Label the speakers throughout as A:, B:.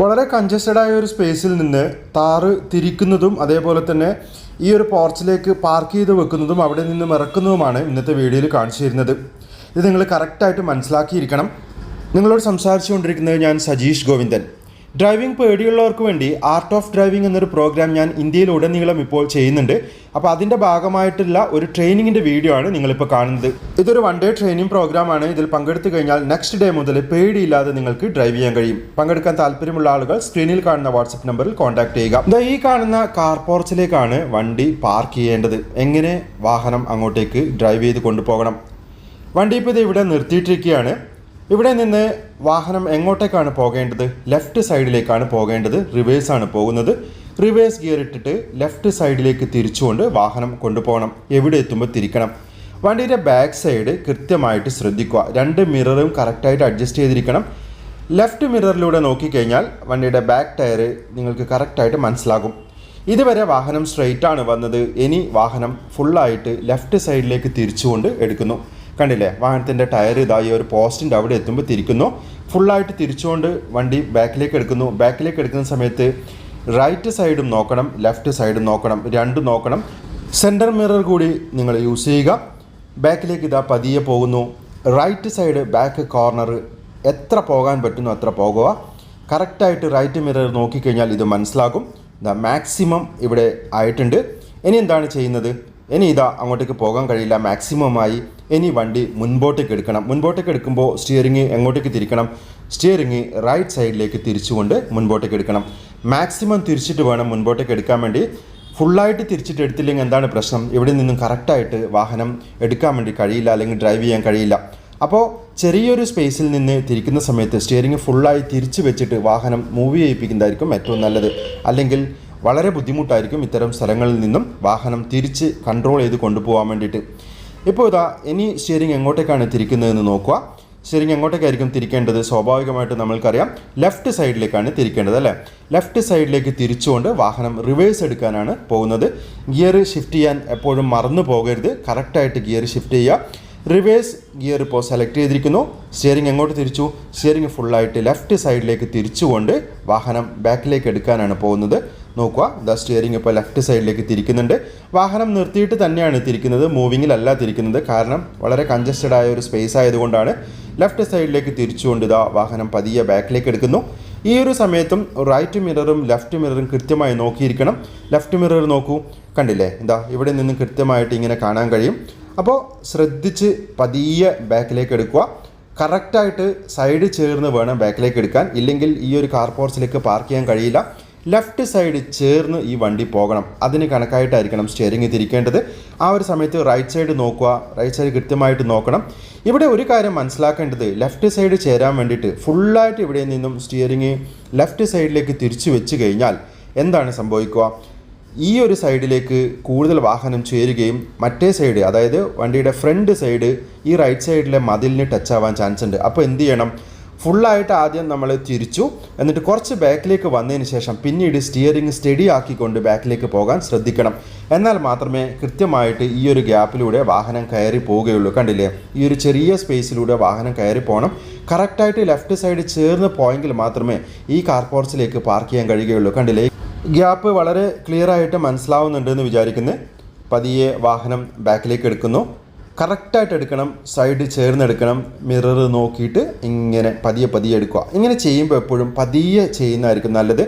A: വളരെ കൺജസ്റ്റഡ് ആയ ഒരു സ്പേസിൽ നിന്ന് താറ് തിരിക്കുന്നതും അതേപോലെ തന്നെ ഈ ഒരു പോർച്ചിലേക്ക് പാർക്ക് ചെയ്ത് വെക്കുന്നതും അവിടെ നിന്നും ഇറക്കുന്നതുമാണ് ഇന്നത്തെ വീഡിയോയിൽ കാണിച്ചു തരുന്നത് ഇത് നിങ്ങൾ കറക്റ്റായിട്ട് മനസ്സിലാക്കിയിരിക്കണം. നിങ്ങളോട് സംസാരിച്ചുകൊണ്ടിരിക്കുന്നത് ഞാൻ സജീഷ് ഗോവിന്ദൻ. ഡ്രൈവിംഗ് പേടിയുള്ളവർക്ക് വേണ്ടി ആർട്ട് ഓഫ് ഡ്രൈവിംഗ് എന്നൊരു പ്രോഗ്രാം ഞാൻ ഇന്ത്യയിൽ ഉടനീളം ഇപ്പോൾ ചെയ്യുന്നുണ്ട്. അപ്പോൾ അതിന്റെ ഭാഗമായിട്ടുള്ള ഒരു ട്രെയിനിങ്ങിന്റെ വീഡിയോ ആണ് നിങ്ങളിപ്പോൾ കാണുന്നത്. ഇതൊരു വൺ ഡേ ട്രെയിനിങ് പ്രോഗ്രാമാണ് ഇതിൽ പങ്കെടുത്തു കഴിഞ്ഞാൽ നെക്സ്റ്റ് ഡേ മുതൽ പേടിയില്ലാതെ നിങ്ങൾക്ക് ഡ്രൈവ് ചെയ്യാൻ കഴിയും. പങ്കെടുക്കാൻ താല്പര്യമുള്ള ആളുകൾ സ്ക്രീനിൽ കാണുന്ന വാട്സപ്പ് നമ്പറിൽ കോൺടാക്ട് ചെയ്യുക. ദാ ഈ കാണുന്ന കാർ പോർച്ചിലേക്കാണ് വണ്ടി പാർക്ക് ചെയ്യേണ്ടത്. എങ്ങനെ വാഹനം അങ്ങോട്ടേക്ക് ഡ്രൈവ് ചെയ്ത് കൊണ്ടുപോകണം? വണ്ടി ഇപ്പോൾ ഇത് ഇവിടെ നിർത്തിയിട്ടിരിക്കുകയാണ്. ഇവിടെ നിന്ന് വാഹനം എങ്ങോട്ടേക്കാണ് പോകേണ്ടത്? ലെഫ്റ്റ് സൈഡിലേക്കാണ് പോകേണ്ടത്. റിവേഴ്സ് ആണ് പോകുന്നത്. റിവേഴ്സ് ഗിയർ ഇട്ടിട്ട് ലെഫ്റ്റ് സൈഡിലേക്ക് തിരിച്ചുകൊണ്ട് വാഹനം കൊണ്ടുപോകണം. എവിടെ എത്തുമ്പോൾ തിരിക്കണം. വണ്ടിയുടെ ബാക്ക് സൈഡ് കൃത്യമായിട്ട് ശ്രദ്ധിക്കുക. രണ്ട് മിററും കറക്റ്റായിട്ട് അഡ്ജസ്റ്റ് ചെയ്തിരിക്കണം. ലെഫ്റ്റ് മിററിലൂടെ നോക്കിക്കഴിഞ്ഞാൽ വണ്ടിയുടെ ബാക്ക് ടയർ നിങ്ങൾക്ക് കറക്റ്റായിട്ട് മനസ്സിലാകും. ഇതുവരെ വാഹനം സ്ട്രെയിറ്റ് ആണ് വന്നത്. ഇനി വാഹനം ഫുള്ളായിട്ട് ലെഫ്റ്റ് സൈഡിലേക്ക് തിരിച്ചുകൊണ്ട് എടുക്കുന്നു. കണ്ടില്ലേ? വാഹനത്തിന്റെ ടയർ ഇതായി ഒരു പോസ്റ്റിന്റെ അവിടെ എത്തുമ്പോൾ തിരിക്കുന്നു. ഫുള്ളായിട്ട് തിരിച്ചുകൊണ്ട് വണ്ടി ബാക്കിലേക്ക് എടുക്കുന്നു. ബാക്കിലേക്ക് എടുക്കുന്ന സമയത്ത് റൈറ്റ് സൈഡും നോക്കണം ലെഫ്റ്റ് സൈഡും നോക്കണം രണ്ടും നോക്കണം. സെന്റർ മിറർ കൂടി നിങ്ങൾ യൂസ് ചെയ്യുക. ബാക്കിലേക്ക് ഇതാ പതിയെ പോകുന്നു. റൈറ്റ് സൈഡ് ബാക്ക് കോർണർ എത്ര പോകാൻ പറ്റുന്നു അത്ര പോകുക. കറക്റ്റായിട്ട് റൈറ്റ് മിറർ നോക്കിക്കഴിഞ്ഞാൽ ഇത് മനസ്സിലാകും. ഇതാ മാക്സിമം ഇവിടെ ആയിട്ടുണ്ട്. ഇനി എന്താണ് ചെയ്യുന്നത്? ഇനി ഇതാ അങ്ങോട്ടേക്ക് പോകാൻ കഴിയില്ല. മാക്സിമമായി ഇനി വണ്ടി മുൻപോട്ടേക്ക് എടുക്കണം. മുൻപോട്ടേക്ക് എടുക്കുമ്പോൾ സ്റ്റിയറിങ് എങ്ങോട്ടേക്ക് തിരിക്കണം? സ്റ്റിയറിങ് റൈറ്റ് സൈഡിലേക്ക് തിരിച്ചുകൊണ്ട് മുൻപോട്ടേക്ക് എടുക്കണം. മാക്സിമം തിരിച്ചിട്ട് വേണം മുൻപോട്ടേക്ക് എടുക്കാൻ വേണ്ടി. ഫുള്ളായിട്ട് തിരിച്ചിട്ട് എടുത്തില്ലെങ്കിൽ എന്താണ് പ്രശ്നം? ഇവിടെ നിന്നും കറക്റ്റായിട്ട് വാഹനം എടുക്കാൻ വേണ്ടി കഴിയില്ല അല്ലെങ്കിൽ ഡ്രൈവ് ചെയ്യാൻ കഴിയില്ല. അപ്പോൾ ചെറിയൊരു സ്പേസിൽ നിന്ന് തിരിക്കുന്ന സമയത്ത് സ്റ്റിയറിംഗ് ഫുള്ളായി തിരിച്ച് വെച്ചിട്ട് വാഹനം മൂവ് ചെയ്യിപ്പിക്കുന്നതായിരിക്കും ഏറ്റവും നല്ലത്. അല്ലെങ്കിൽ വളരെ ബുദ്ധിമുട്ടായിരിക്കും ഇത്തരം സ്ഥലങ്ങളിൽ നിന്നും വാഹനം തിരിച്ച് കൺട്രോൾ ചെയ്ത് കൊണ്ടുപോകാൻ വേണ്ടിയിട്ട്. ഇപ്പോൾ ഇതാ ഇനി സ്റ്റിയറിംഗ് എങ്ങോട്ടേക്കാണ് തിരിക്കുന്നതെന്ന് നോക്കുക. സ്റ്റിയറിംഗ് എങ്ങോട്ടേക്കായിരിക്കും തിരിക്കേണ്ടത്? സ്വാഭാവികമായിട്ട് നമ്മൾക്കറിയാം ലെഫ്റ്റ് സൈഡിലേക്കാണ് തിരിക്കേണ്ടത് അല്ലേ? ലെഫ്റ്റ് സൈഡിലേക്ക് തിരിച്ചുകൊണ്ട് വാഹനം റിവേഴ്സ് എടുക്കാനാണ് പോകുന്നത്. ഗിയർ ഷിഫ്റ്റ് ചെയ്യാൻ എപ്പോഴും മറന്നു പോകരുത്. കറക്റ്റായിട്ട് ഗിയർ ഷിഫ്റ്റ് ചെയ്യുക. റിവേഴ്സ് ഗിയർ ഇപ്പോൾ സെലക്ട് ചെയ്തിരിക്കുന്നു. സ്റ്റിയറിംഗ് എങ്ങോട്ട് തിരിച്ചു? സ്റ്റിയറിംഗ് ഫുള്ളായിട്ട് ലെഫ്റ്റ് സൈഡിലേക്ക് തിരിച്ചുകൊണ്ട് വാഹനം ബാക്കിലേക്ക് എടുക്കാനാണ് പോകുന്നത്. നോക്കുക. ദ സ്റ്റിയറിംഗ് ഇപ്പോൾ ലെഫ്റ്റ് സൈഡിലേക്ക് തിരിക്കുന്നുണ്ട്. വാഹനം നിർത്തിയിട്ട് തന്നെയാണ് തിരിക്കുന്നത്. മൂവിങ്ങിലല്ല തിരിക്കുന്നത്. കാരണം വളരെ കൺജസ്റ്റഡ് ആയ ഒരു സ്പേസ് ആയതുകൊണ്ടാണ് ലെഫ്റ്റ് സൈഡിലേക്ക് തിരിച്ചുകൊണ്ട് ഇതാ വാഹനം പതിയെ ബാക്കിലേക്ക് എടുക്കുന്നു. ഈ ഒരു സമയത്തും റൈറ്റ് മിററും ലെഫ്റ്റ് മിററും കൃത്യമായി നോക്കിയിരിക്കണം. ലെഫ്റ്റ് മിറർ നോക്കൂ. കണ്ടില്ലേ? എന്താ ഇവിടെ നിന്നും കൃത്യമായിട്ട് ഇങ്ങനെ കാണാൻ കഴിയും. അപ്പോൾ ശ്രദ്ധിച്ച് പതിയെ ബാക്കിലേക്ക് എടുക്കുക. കറക്റ്റായിട്ട് സൈഡ് ചേർന്ന് വേണം ബാക്കിലേക്ക് എടുക്കാൻ. ഇല്ലെങ്കിൽ ഈ ഒരു കാർ പോർച്ചിലേക്ക് പാർക്ക് ചെയ്യാൻ കഴിയില്ല. ലെഫ്റ്റ് സൈഡ് ചേർന്ന് ഈ വണ്ടി പോകണം. അതിന് കണക്കായിട്ടായിരിക്കണം സ്റ്റിയറിംഗ് തിരിക്കേണ്ടത്. ആ ഒരു സമയത്ത് റൈറ്റ് സൈഡ് നോക്കുക. റൈറ്റ് സൈഡ് കൃത്യമായിട്ട് നോക്കണം. ഇവിടെ ഒരു കാര്യം മനസ്സിലാക്കേണ്ടത്. ലെഫ്റ്റ് സൈഡ് ചേരാൻ വേണ്ടിയിട്ട് ഫുള്ളായിട്ട് ഇവിടെ നിന്നും സ്റ്റിയറിംഗ് ലെഫ്റ്റ് സൈഡിലേക്ക് തിരിച്ചു വെച്ച് കഴിഞ്ഞാൽ എന്താണ് സംഭവിക്കുക? ഈ ഒരു സൈഡിലേക്ക് കൂടുതൽ വാഹനം ചേരുകയും മറ്റേ സൈഡ് അതായത് വണ്ടിയുടെ ഫ്രണ്ട് സൈഡ് ഈ റൈറ്റ് സൈഡിലെ മതിലിന് ടച്ച് ആവാൻ ചാൻസ് ഉണ്ട്. അപ്പോൾ എന്ത് ചെയ്യണം? ഫുള്ളായിട്ട് ആദ്യം നമ്മൾ തിരിച്ചു. എന്നിട്ട് കുറച്ച് ബാക്കിലേക്ക് വന്നതിന് ശേഷം പിന്നീട് സ്റ്റിയറിംഗ് സ്റ്റഡി ആക്കിക്കൊണ്ട് ബാക്കിലേക്ക് പോകാൻ ശ്രദ്ധിക്കണം. എന്നാൽ മാത്രമേ കൃത്യമായിട്ട് ഈ ഒരു ഗ്യാപ്പിലൂടെ വാഹനം കയറി പോവുകയുള്ളൂ. കണ്ടില്ലേ? ഈ ഒരു ചെറിയ സ്പേസിലൂടെ വാഹനം കയറി പോകണം കറക്റ്റായിട്ട് ലെഫ്റ്റ് സൈഡ് ചേർന്ന് പോയെങ്കിൽ മാത്രമേ ഈ കാർ പോർച്ചിലേക്ക് പാർക്ക് ചെയ്യാൻ കഴിയുകയുള്ളൂ. കണ്ടില്ലേ? ഗ്യാപ്പ് വളരെ ക്ലിയർ ആയിട്ട് മനസ്സിലാവുന്നുണ്ടെന്ന് വിചാരിക്കുന്നത് പതിയെ വാഹനം ബാക്കിലേക്ക് എടുക്കുന്നു. കറക്റ്റായിട്ട് എടുക്കണം സൈഡ് ചേർന്നെടുക്കണം മിറർ നോക്കിയിട്ട് ഇങ്ങനെ പതിയെ പതിയെ എടുക്കുക. ഇങ്ങനെ ചെയ്യുമ്പോൾ എപ്പോഴും പതിയെ ചെയ്യുന്നതായിരിക്കും നല്ലത്.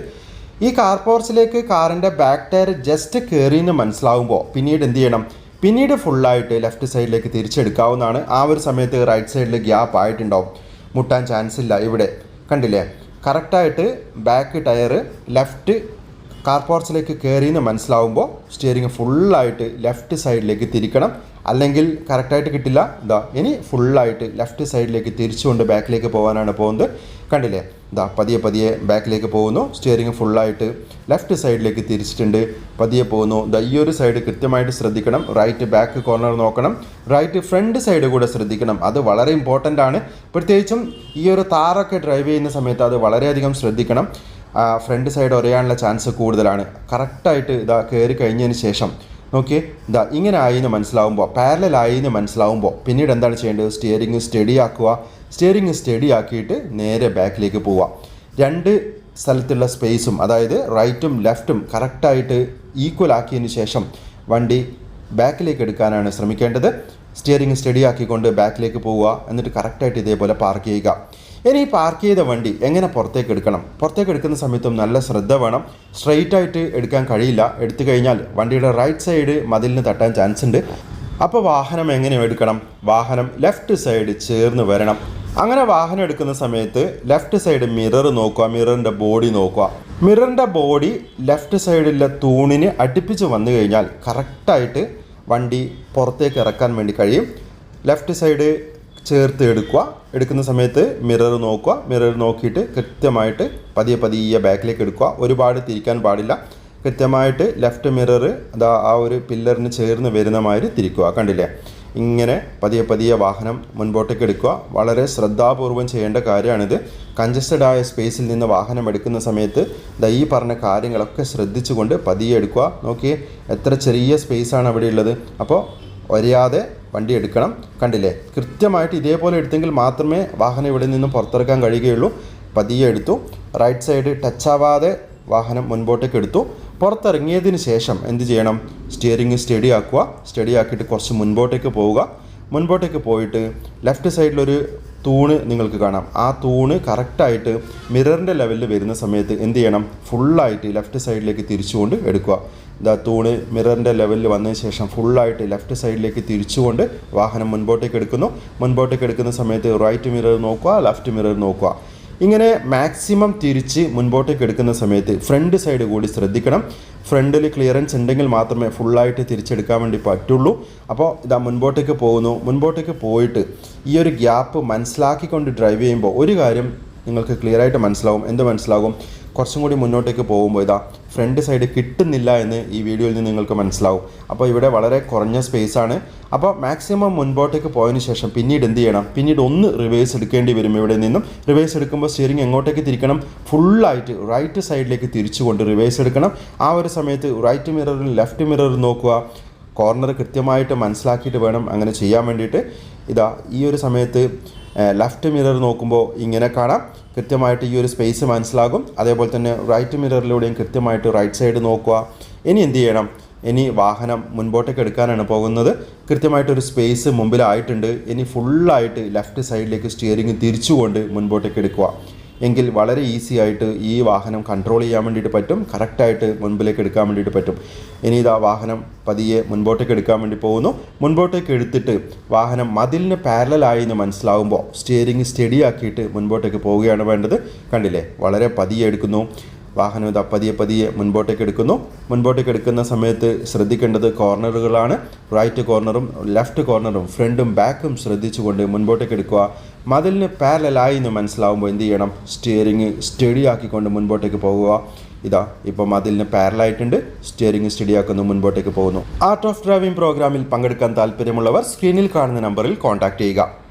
A: ഈ കാർ പോർച്ചിലേക്ക് കാറിന്റെ ബാക്ക് ടയർ ജസ്റ്റ് കയറിയെന്ന് മനസ്സിലാവുമ്പോൾ പിന്നീട് എന്ത് ചെയ്യണം? പിന്നീട് ഫുള്ളായിട്ട് ലെഫ്റ്റ് സൈഡിലേക്ക് തിരിച്ചെടുക്കാവുന്നതാണ്. ആ ഒരു സമയത്ത് റൈറ്റ് സൈഡിൽ ഗ്യാപ്പ് ആയിട്ടുണ്ടാവും. മുട്ടാൻ ചാൻസ് ഇല്ല ഇവിടെ. കണ്ടില്ലേ? കറക്റ്റായിട്ട് ബാക്ക് ടയർ ലെഫ്റ്റ് കാർ പോർച്ചിലേക്ക് കയറിയെന്ന് മനസ്സിലാവുമ്പോൾ സ്റ്റിയറിങ് ഫുള്ളായിട്ട് ലെഫ്റ്റ് സൈഡിലേക്ക് തിരിക്കണം. അല്ലെങ്കിൽ കറക്റ്റായിട്ട് കിട്ടില്ല. ഇതാ ഇനി ഫുള്ളായിട്ട് ലെഫ്റ്റ് സൈഡിലേക്ക് തിരിച്ചുകൊണ്ട് ബാക്കിലേക്ക് പോകാനാണ് പോകുന്നത്. കണ്ടില്ലേ? ഇതാ പതിയെ പതിയെ ബാക്കിലേക്ക് പോകുന്നു. സ്റ്റിയറിംഗ് ഫുള്ളായിട്ട് ലെഫ്റ്റ് സൈഡിലേക്ക് തിരിച്ചിട്ടുണ്ട്. പതിയെ പോകുന്നു. ദാ ഈ ഒരു സൈഡ് കൃത്യമായിട്ട് ശ്രദ്ധിക്കണം. റൈറ്റ് ബാക്ക് കോർണർ നോക്കണം. റൈറ്റ് ഫ്രണ്ട് സൈഡ് കൂടെ ശ്രദ്ധിക്കണം. അത് വളരെ ഇമ്പോർട്ടന്റ് ആണ്. പ്രത്യേകിച്ചും ഈ ഒരു താറൊക്കെ ഡ്രൈവ് ചെയ്യുന്ന സമയത്ത് അത് വളരെയധികം ശ്രദ്ധിക്കണം. ഫ്രണ്ട് സൈഡ് ഒരയാനുള്ള ചാൻസ് കൂടുതലാണ്. കറക്റ്റായിട്ട് ഇതാ കയറി കഴിഞ്ഞതിന് ശേഷം. നോക്കിയേ ഇതാ ഇങ്ങനെ ആയി എന്ന് മനസ്സിലാവുമ്പോൾ ആയി എന്ന് മനസ്സിലാവുമ്പോൾ പിന്നീട് എന്താണ് ചെയ്യേണ്ടത്? സ്റ്റിയറിംഗ് സ്റ്റഡി ആക്കുക. സ്റ്റിയറിംഗ് സ്റ്റഡി ആക്കിയിട്ട് നേരെ ബാക്കിലേക്ക് പോവുക. രണ്ട് സ്ഥലത്തുള്ള സ്പേസും അതായത് റൈറ്റും ലെഫ്റ്റും കറക്റ്റായിട്ട് ഈക്വൽ ആക്കിയതിന് ശേഷം വണ്ടി ബാക്കിലേക്ക് എടുക്കാനാണ് ശ്രമിക്കേണ്ടത്. സ്റ്റിയറിംഗ് സ്റ്റഡി ആക്കിക്കൊണ്ട് ബാക്കിലേക്ക് പോവുക. എന്നിട്ട് കറക്റ്റായിട്ട് ഇതേപോലെ പാർക്ക് ചെയ്യുക. ഇനി ഈ പാർക്ക് ചെയ്ത വണ്ടി എങ്ങനെ പുറത്തേക്ക് എടുക്കണം? പുറത്തേക്ക് എടുക്കുന്ന സമയത്തും നല്ല ശ്രദ്ധ വേണം. സ്ട്രെയിറ്റ് ആയിട്ട് എടുക്കാൻ കഴിയില്ല. എടുത്തു കഴിഞ്ഞാൽ വണ്ടിയുടെ റൈറ്റ് സൈഡ് മതിലിന് തട്ടാൻ ചാൻസ് ഉണ്ട്. അപ്പോൾ വാഹനം എങ്ങനെ എടുക്കണം? വാഹനം ലെഫ്റ്റ് സൈഡ് ചേർന്ന് വരണം. അങ്ങനെ വാഹനം എടുക്കുന്ന സമയത്ത് ലെഫ്റ്റ് സൈഡ് മിറർ നോക്കുക. മിററിന്റെ ബോഡി നോക്കുക. മിററിന്റെ ബോഡി ലെഫ്റ്റ് സൈഡിലെ തൂണിന് അടുപ്പിച്ച് വന്നു കഴിഞ്ഞാൽ കറക്റ്റായിട്ട് വണ്ടി പുറത്തേക്ക് ഇറക്കാൻ വേണ്ടി കഴിയും. ലെഫ്റ്റ് സൈഡ് ചേർത്ത് എടുക്കുക. എടുക്കുന്ന സമയത്ത് മിറർ നോക്കുക. മിറർ നോക്കിയിട്ട് കൃത്യമായിട്ട് പതിയെ പതിയെ ബാക്കിലേക്ക് എടുക്കുക. ഒരുപാട് തിരിക്കാൻ പാടില്ല. കൃത്യമായിട്ട് ലെഫ്റ്റ് മിറർ അതാ ആ ഒരു പില്ലറിന് ചേർന്ന് വരുന്ന മാതിരി തിരിക്കുക. കണ്ടില്ലേ? ഇങ്ങനെ പതിയെ പതിയെ വാഹനം മുൻപോട്ടേക്ക് എടുക്കുക. വളരെ ശ്രദ്ധാപൂർവം ചെയ്യേണ്ട കാര്യമാണിത്. കഞ്ചസ്റ്റഡ് ആയ സ്പേസിൽ നിന്ന് വാഹനം എടുക്കുന്ന സമയത്ത് ദാ ഈ പറഞ്ഞ കാര്യങ്ങളൊക്കെ ശ്രദ്ധിച്ചുകൊണ്ട് പതിയെ എടുക്കുക. നോക്കിയേ എത്ര ചെറിയ സ്പേസാണ് അവിടെ ഉള്ളത് അപ്പോൾ ഒരയാതെ വണ്ടി എടുക്കണം. കണ്ടില്ലേ? കൃത്യമായിട്ട് ഇതേപോലെ എടുത്തെങ്കിൽ മാത്രമേ വാഹനം ഇവിടെ നിന്നും പുറത്തിറക്കാൻ കഴിയുകയുള്ളൂ. പതിയെ എടുത്തു. റൈറ്റ് സൈഡ് ടച്ച് ആവാതെ വാഹനം മുൻപോട്ടേക്ക് എടുത്തു. പുറത്തിറങ്ങിയതിന് ശേഷം എന്ത് ചെയ്യണം? സ്റ്റിയറിംഗ് സ്റ്റഡി ആക്കുക. സ്റ്റഡി ആക്കിയിട്ട് കുറച്ച് മുൻപോട്ടേക്ക് പോവുക. മുൻപോട്ടേക്ക് പോയിട്ട് ലെഫ്റ്റ് സൈഡിലൊരു തൂണ് നിങ്ങൾക്ക് കാണാം. ആ തൂണ് കറക്റ്റായിട്ട് മിററിന്റെ ലെവലിൽ വരുന്ന സമയത്ത് എന്ത് ചെയ്യണം? ഫുള്ളായിട്ട് ലെഫ്റ്റ് സൈഡിലേക്ക് തിരിച്ചുകൊണ്ട് എടുക്കുക. ഇതാ തൂണ് മിററിന്റെ ലെവലിൽ വന്നതിന് ശേഷം ഫുള്ളായിട്ട് ലെഫ്റ്റ് സൈഡിലേക്ക് തിരിച്ചുകൊണ്ട് വാഹനം മുൻപോട്ടേക്ക് എടുക്കുന്നു. മുൻപോട്ടേക്ക് എടുക്കുന്ന സമയത്ത് റൈറ്റ് മിറർ നോക്കുക ലെഫ്റ്റ് മിറർ നോക്കുക. ഇങ്ങനെ മാക്സിമം തിരിച്ച് മുൻപോട്ടേക്ക് എടുക്കുന്ന സമയത്ത് ഫ്രണ്ട് സൈഡ് കൂടി ശ്രദ്ധിക്കണം. ഫ്രണ്ടിൽ ക്ലിയറൻസ് ഉണ്ടെങ്കിൽ മാത്രമേ ഫുള്ളായിട്ട് തിരിച്ചെടുക്കാൻ വേണ്ടി പറ്റുള്ളൂ. അപ്പോൾ ഇതാ മുൻപോട്ടേക്ക് പോകുന്നു. മുൻപോട്ടേക്ക് പോയിട്ട് ഈ ഒരു ഗ്യാപ്പ് മനസ്സിലാക്കിക്കൊണ്ട് ഡ്രൈവ് ചെയ്യുമ്പോൾ ഒരു കാര്യം നിങ്ങൾക്ക് ക്ലിയർ ആയിട്ട് മനസ്സിലാവും. എന്ത് മനസ്സിലാകും? കുറച്ചും കൂടി മുന്നോട്ടേക്ക് പോകുമ്പോൾ ഇതാ ഫ്രണ്ട് സൈഡ് കിട്ടുന്നില്ല എന്ന് ഈ വീഡിയോയിൽ നിന്ന് നിങ്ങൾക്ക് മനസ്സിലാവും. അപ്പോൾ ഇവിടെ വളരെ കുറഞ്ഞ സ്പേസ് ആണ്. അപ്പോൾ മാക്സിമം മുൻപോട്ടേക്ക് പോയതിന് ശേഷം പിന്നീട് എന്ത് ചെയ്യണം? പിന്നീട് ഒന്ന് റിവേഴ്സ് എടുക്കേണ്ടി വരും ഇവിടെ നിന്നും. റിവേഴ്സ് എടുക്കുമ്പോൾ സ്റ്റിയറിംഗ് എങ്ങോട്ടേക്ക് തിരിക്കണം? ഫുള്ളായിട്ട് റൈറ്റ് സൈഡിലേക്ക് തിരിച്ചുകൊണ്ട് റിവേഴ്സ് എടുക്കണം. ആ ഒരു സമയത്ത് റൈറ്റ് മിററിൽ ലെഫ്റ്റ് മിററിൽ നോക്കുക. കോർണർ കൃത്യമായിട്ട് മനസ്സിലാക്കിയിട്ട് വേണം അങ്ങനെ ചെയ്യാൻ വേണ്ടിയിട്ട്. ഇതാ ഈ ഒരു സമയത്ത് ലെഫ്റ്റ് മിറർ നോക്കുമ്പോൾ ഇങ്ങനെ കാണാം. കൃത്യമായിട്ട് ഈ ഒരു സ്പേസ് മനസ്സിലാകും. അതേപോലെ തന്നെ റൈറ്റ് മിററിലൂടെയും കൃത്യമായിട്ട് റൈറ്റ് സൈഡ് നോക്കുക. ഇനി എന്ത് ചെയ്യണം? ഇനി വാഹനം മുൻപോട്ടേക്ക് എടുക്കാനാണ് പോകുന്നത്. കൃത്യമായിട്ടൊരു സ്പേസ് മുമ്പിലായിട്ടുണ്ട്. ഇനി ഫുള്ളായിട്ട് ലെഫ്റ്റ് സൈഡിലേക്ക് സ്റ്റിയറിംഗ് തിരിച്ചുകൊണ്ട് മുൻപോട്ടേക്ക് എടുക്കുക. എങ്കിൽ വളരെ ഈസി ആയിട്ട് ഈ വാഹനം കൺട്രോൾ ചെയ്യാൻ വേണ്ടിയിട്ട് പറ്റും. കറക്റ്റായിട്ട് മുൻപിലേക്ക് എടുക്കാൻ വേണ്ടിയിട്ട് പറ്റും. ഇനി ഇതാ വാഹനം പതിയെ മുൻപോട്ടേക്ക് എടുക്കാൻ വേണ്ടി പോകുന്നു. മുൻപോട്ടേക്ക് എടുത്തിട്ട് വാഹനം മതിലിന് പാരലായി എന്ന് മനസ്സിലാവുമ്പോൾ സ്റ്റിയറിംഗ് സ്റ്റഡി ആക്കിയിട്ട് മുൻപോട്ടേക്ക് പോവുകയാണ് വേണ്ടത്. കണ്ടില്ലേ? വളരെ പതിയെ എടുക്കുന്നു. വാഹനം ഇതാ പതിയെ പതിയെ മുൻപോട്ടേക്ക് എടുക്കുന്നു. മുൻപോട്ടേക്ക് എടുക്കുന്ന സമയത്ത് ശ്രദ്ധിക്കേണ്ടത് കോർണറുകളാണ്. റൈറ്റ് കോർണറും ലെഫ്റ്റ് കോർണറും ഫ്രണ്ടും ബാക്കും ശ്രദ്ധിച്ചുകൊണ്ട് മുൻപോട്ടേക്ക് എടുക്കുക. മതിലിന് പാരലായി എന്ന് മനസ്സിലാവുമ്പോൾ എന്ത് ചെയ്യണം? സ്റ്റിയറിങ് സ്റ്റഡി ആക്കിക്കൊണ്ട് മുൻപോട്ടേക്ക് പോകുക. ഇതാ ഇപ്പോൾ മതിലിന് പാരലായിട്ടുണ്ട് സ്റ്റിയറിംഗ് സ്റ്റഡി ആക്കുന്നു മുൻപോട്ടേക്ക് പോകുന്നു. ആർട്ട് ഓഫ് ഡ്രൈവിംഗ് പ്രോഗ്രാമിൽ പങ്കെടുക്കാൻ താല്പര്യമുള്ളവർ സ്ക്രീനിൽ കാണുന്ന നമ്പറിൽ കോൺടാക്ട് ചെയ്യുക.